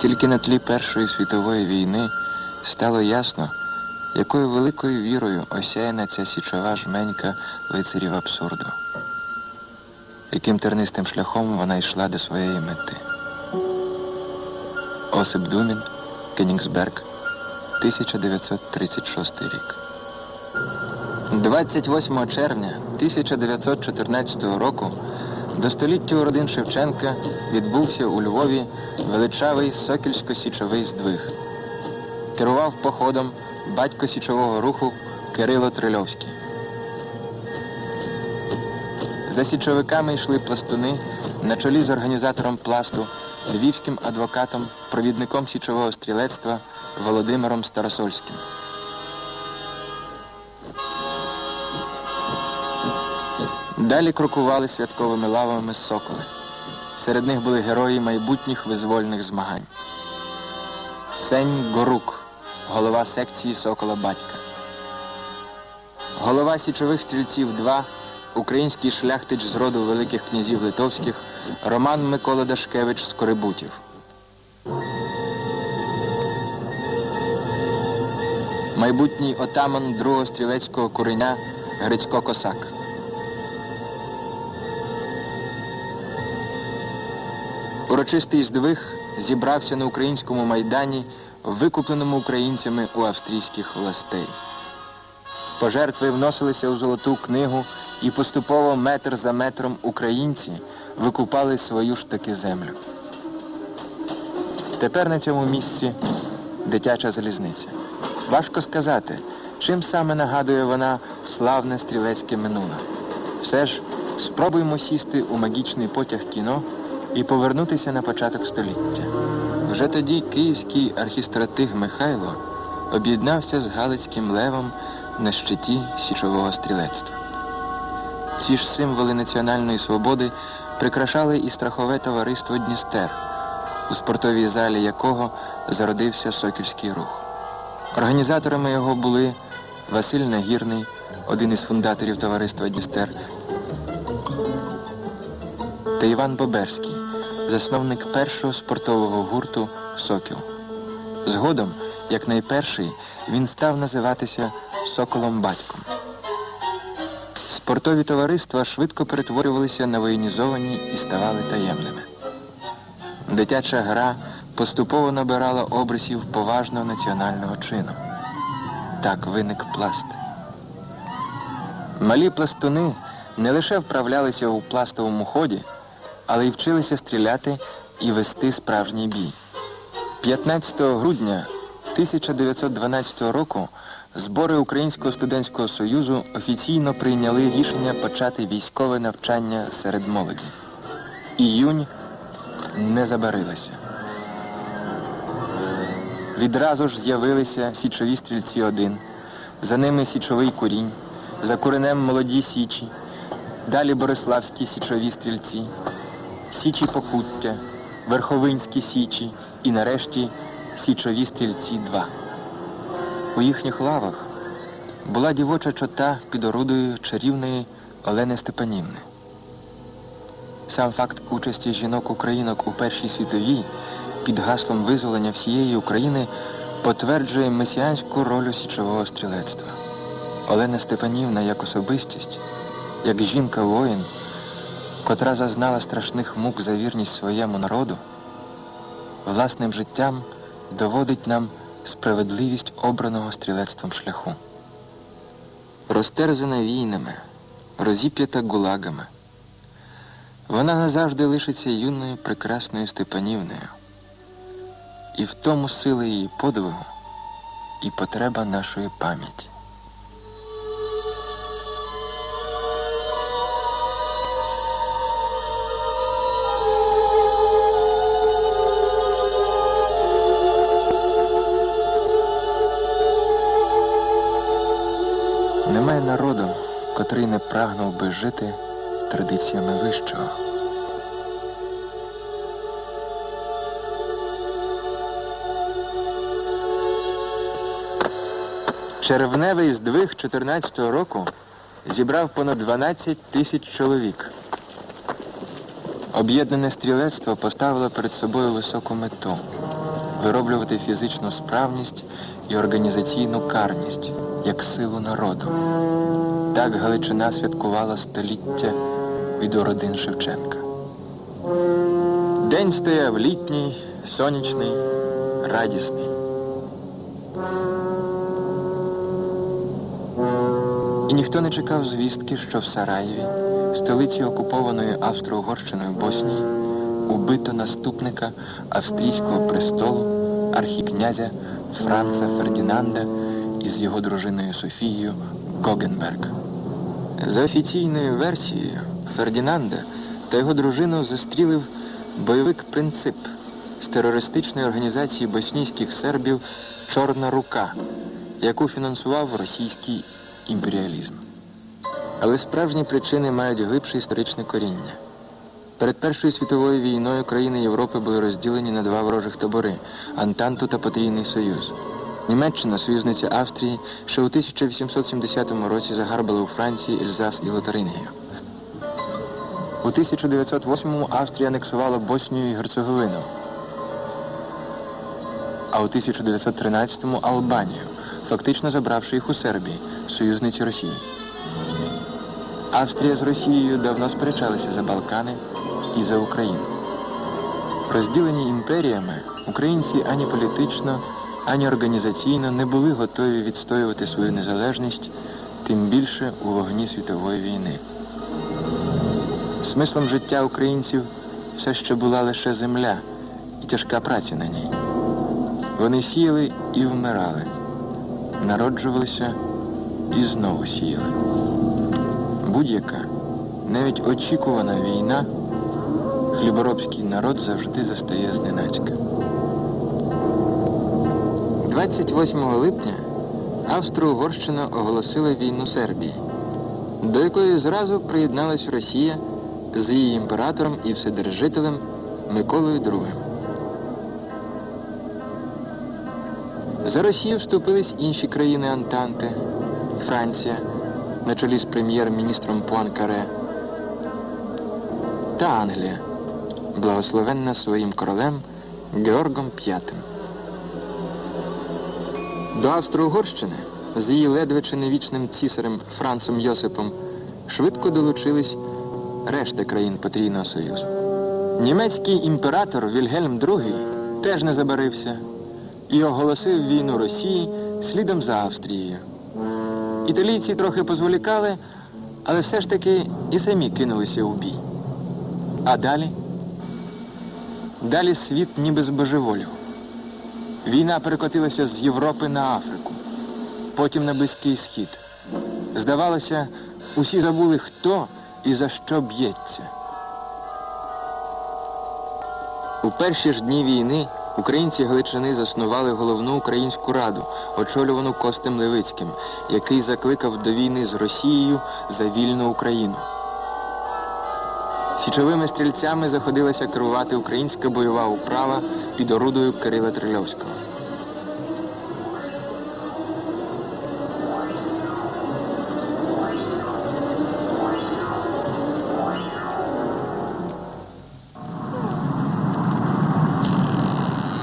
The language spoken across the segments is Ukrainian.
Тільки на тлі Першої світової війни стало ясно, якою великою вірою осяяна ця січова жменька лицарів абсурду, яким тернистим шляхом вона йшла до своєї мети. Осип Думін, Кенігсберг, 1936 рік. 28 червня 1914 року до століття родин Шевченка відбувся у Львові величавий сокільсько-січовий здвиг. Керував походом батько січового руху Кирило Трильовський. За січовиками йшли пластуни на чолі з організатором пласту, львівським адвокатом, провідником січового стрілецтва Володимиром Старосольським. Далі крокували святковими лавами соколи. Серед них були герої майбутніх визвольних змагань. Сень Горук, голова секції Сокола Батька. Голова січових стрільців 2, український шляхтич з роду великих князів литовських Роман Микола Дашкевич з Корибутів. Майбутній отаман другого стрілецького куреня Грицько Косак. Урочистий здвиг зібрався на українському майдані, викупленому українцями у австрійських властей. Пожертви вносилися у золоту книгу, і поступово метр за метром українці викупали свою ж таки землю. Тепер на цьому місці дитяча залізниця. Важко сказати, чим саме нагадує вона славне стрілецьке минуле. Все ж спробуймо сісти у магічний потяг кіно і повернутися на початок століття. Вже тоді київський архістратиг Михайло об'єднався з Галицьким левом на щиті січового стрілецтва. Ці ж символи національної свободи прикрашали і страхове товариство Дністер, у спортовій залі якого зародився Сокільський рух. Організаторами його були Василь Нагірний, один із фундаторів товариства Дністер, та Іван Боберський, засновник першого спортового гурту Сокіл. Згодом, як найперший, він став називатися Соколом Батьком. Спортові товариства швидко перетворювалися на воєнізовані і ставали таємними. Дитяча гра поступово набирала обрисів поважного національного чину. Так виник пласт. Малі пластуни не лише вправлялися у пластовому ході, але й вчилися стріляти і вести справжній бій. 15 грудня 1912 року збори Українського студентського союзу офіційно прийняли рішення почати військове навчання серед молоді. Іюнь не забарилася. Відразу ж з'явилися січові стрільці 1 за ними січовий курінь, за куренем молоді січі, далі Бориславські січові стрільці, січі Покуття, Верховинські січі і нарешті січові стрільці 2. У їхніх лавах була дівоча чота під орудою чарівної Олени Степанівни. Сам факт участі жінок-українок у Першій світовій під гаслом визволення всієї України потверджує месіанську роль січового стрілецтва. Олена Степанівна як особистість, як жінка-воїн, котра зазнала страшних мук за вірність своєму народу, власним життям доводить нам справедливість обраного стрілецтвом шляху. Розтерзана війнами, розіп'ята гулагами, вона назавжди лишиться юною прекрасною Степанівною. І в тому сила її подвигу і потреба нашої пам'яті. Немає народу, котрий не прагнув би жити традиціями вищого. Червневий здвиг 14-го року зібрав понад 12 тисяч чоловік. Об'єднане стрілецтво поставило перед собою високу мету вироблювати фізичну справність і організаційну карність як силу народу. Так Галичина святкувала століття від родин Шевченка. День стояв літній, сонячний, радісний. І ніхто не чекав звістки, що в Сараєві, столиці окупованої Австро-Угорщиною Боснії, убито наступника австрійського престолу архікнязя Франца Фердінанда із його дружиною Софією Гогенберг. За офіційною версією, Фердінанда та його дружину зустрілив бойовик Принцип з терористичної організації боснійських сербів Чорна рука, яку фінансував російський імперіалізм. Але справжні причини мають глибше історичне коріння. Перед Першою світовою війною країни Європи були розділені на два ворожих табори Антанту та Потрійний Союз. Німеччина, союзниця Австрії, ще у 1870 році загарбала у Франції Ельзас і Лотарингію. У 1908-му Австрія анексувала Боснію і Герцеговину, а у 1913-му Албанію, фактично забравши їх у Сербії, союзниці Росії. Австрія з Росією давно сперечалися за Балкани і за Україну. Розділені імперіями, українці ані політично, ані організаційно не були готові відстоювати свою незалежність, тим більше у вогні світової війни. Смислом життя українців все ще була лише земля і тяжка праця на ній. Вони сіяли і вмирали, народжувалися і знову сіяли. Будь-яка, навіть очікувана війна, хліборобський народ завжди застає зненацька. 28 липня Австро-Угорщина оголосила війну Сербії, до якої зразу приєдналась Росія з її імператором і вседержителем Миколою II. За Росію вступились інші країни Антанти, Франція на чолі з прем'єр-міністром Пуанкаре та Англія, благословенна своїм королем Георгом V. До Австро-Угорщини з її ледве чи невічним цісарем Францем Йосипом швидко долучились решта країн Потрійного Союзу. Німецький імператор Вільгельм II теж не забарився і оголосив війну Росії слідом за Австрією. Італійці трохи позволікали, але все ж таки і самі кинулися у бій. А далі? Далі світ ніби збожеволів. Війна перекотилася з Європи на Африку, потім на Близький Схід. Здавалося, усі забули, хто і за що б'ється. У перші ж дні війни українці Галичини заснували головну українську раду, очолювану Костем Левицьким, який закликав до війни з Росією за вільну Україну. Січовими стрільцями заходилася керувати українська бойова управа під орудою Кирила Трильовського.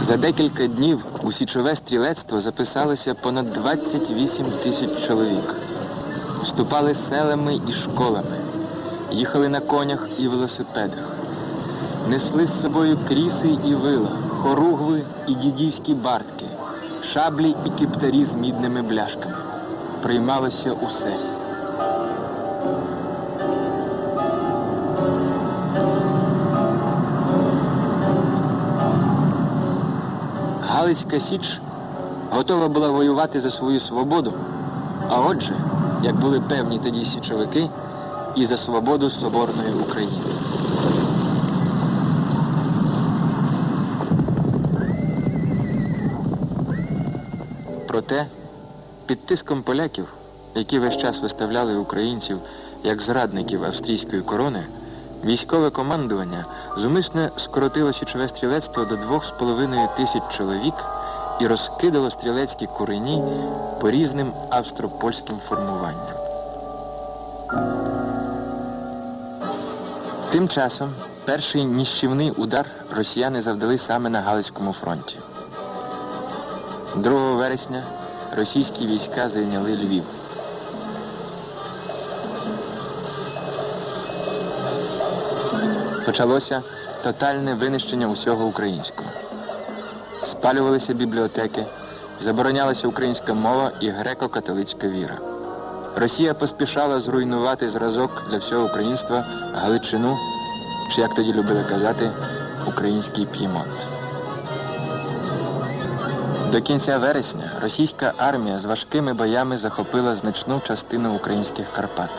За декілька днів у січове стрілецтво записалося понад 28 тисяч чоловік. Вступали селами і школами, їхали на конях і велосипедах, несли з собою кріси і вила, хоругви і дідівські бартки, шаблі і кіптарі з мідними бляшками. Приймалося усе. Галицька Січ готова була воювати за свою свободу, а отже, як були певні тоді січовики, і за свободу Соборної України. Проте, під тиском поляків, які весь час виставляли українців як зрадників австрійської корони, військове командування зумисне скоротило січове стрілецтво до двох з половиною тисяч чоловік і розкидало стрілецькі курені по різним австропольським формуванням. Тим часом перший ніщівний удар росіяни завдали саме на Галицькому фронті. 2 вересня російські війська зайняли Львів. Почалося тотальне винищення усього українського. Спалювалися бібліотеки, заборонялася українська мова і греко-католицька віра. Росія поспішала зруйнувати зразок для всього українства Галичину, чи як тоді любили казати, український П'ємонт. До кінця вересня російська армія з важкими боями захопила значну частину українських Карпат.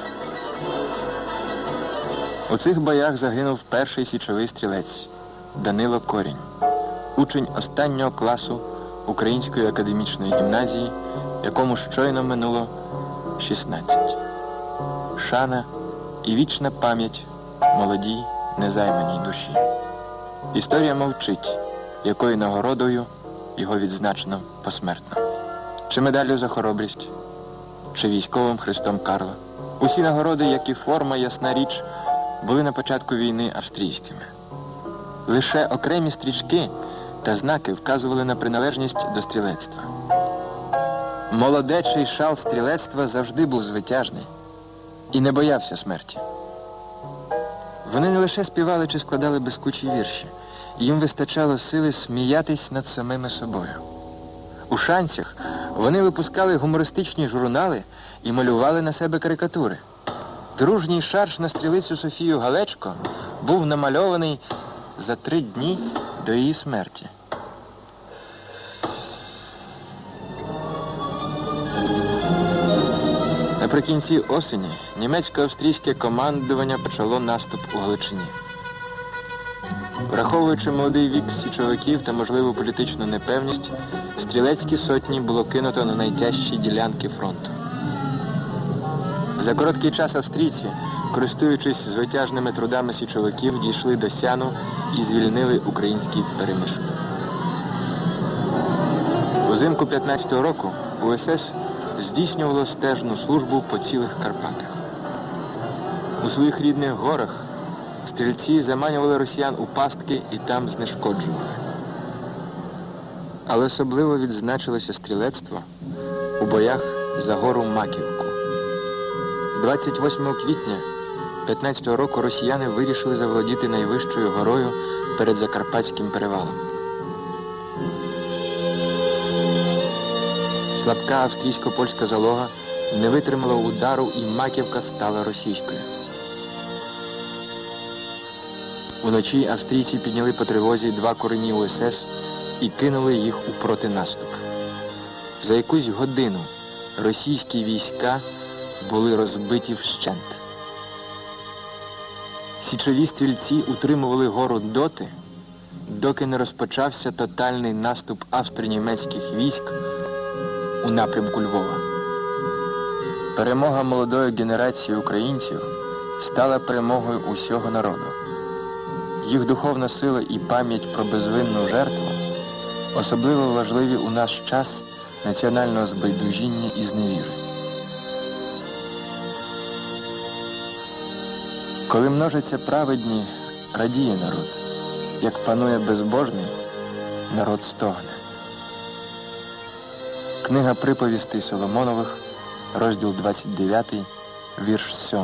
У цих боях загинув перший січовий стрілець Данило Корінь, учень останнього класу Української академічної гімназії, якому щойно минуло 16. Шана і вічна пам'ять молодій незайманій душі. Історія мовчить, якою нагородою його відзначено посмертно. Чи медаллю за хоробрість, чи військовим хрестом Карла. Усі нагороди, як і форма, ясна річ, були на початку війни австрійськими. Лише окремі стрічки та знаки вказували на приналежність до стрілецтва. Молодечий шал стрілецтва завжди був звитяжний і не боявся смерті. Вони не лише співали чи складали безкучі вірші, їм вистачало сили сміятись над самими собою. У шанцях вони випускали гумористичні журнали і малювали на себе карикатури. Дружній шарш на стрілицю Софію Галечко був намальований за три дні до її смерті. Наприкінці осені німецько-австрійське командування почало наступ у Галичині. Враховуючи молодий вік січовиків та можливу політичну непевність, стрілецькі сотні було кинуто на найтяжчі ділянки фронту. За короткий час австрійці, користуючись звитяжними трудами січовиків, дійшли до Сяну і звільнили український перемишок. Узимку 15-го року УСС здійснювало стежну службу по цілих Карпатах. У своїх рідних горах стрільці заманювали росіян у пастки і там знешкоджували. Але особливо відзначилося стрілецтво у боях за гору Маківку. 28 квітня 15-го року росіяни вирішили заволодіти найвищою горою перед Закарпатським перевалом. Слабка австрійсько-польська залога не витримала удару і Маківка стала російською. Уночі австрійці підняли по тривозі два корені УСС і кинули їх у протинаступ. За якусь годину російські війська були розбиті вщент. Січові стрільці утримували гору доти, доки не розпочався тотальний наступ австро-німецьких військ у напрямку Львова. Перемога молодої генерації українців стала перемогою усього народу. Їх духовна сила і пам'ять про безвинну жертву особливо важливі у наш час національного збайдужіння і зневіри. Коли множаться праведні, радіє народ. Як панує безбожний, народ стогне. Книга приповістей Соломонових, розділ 29, вірш 7.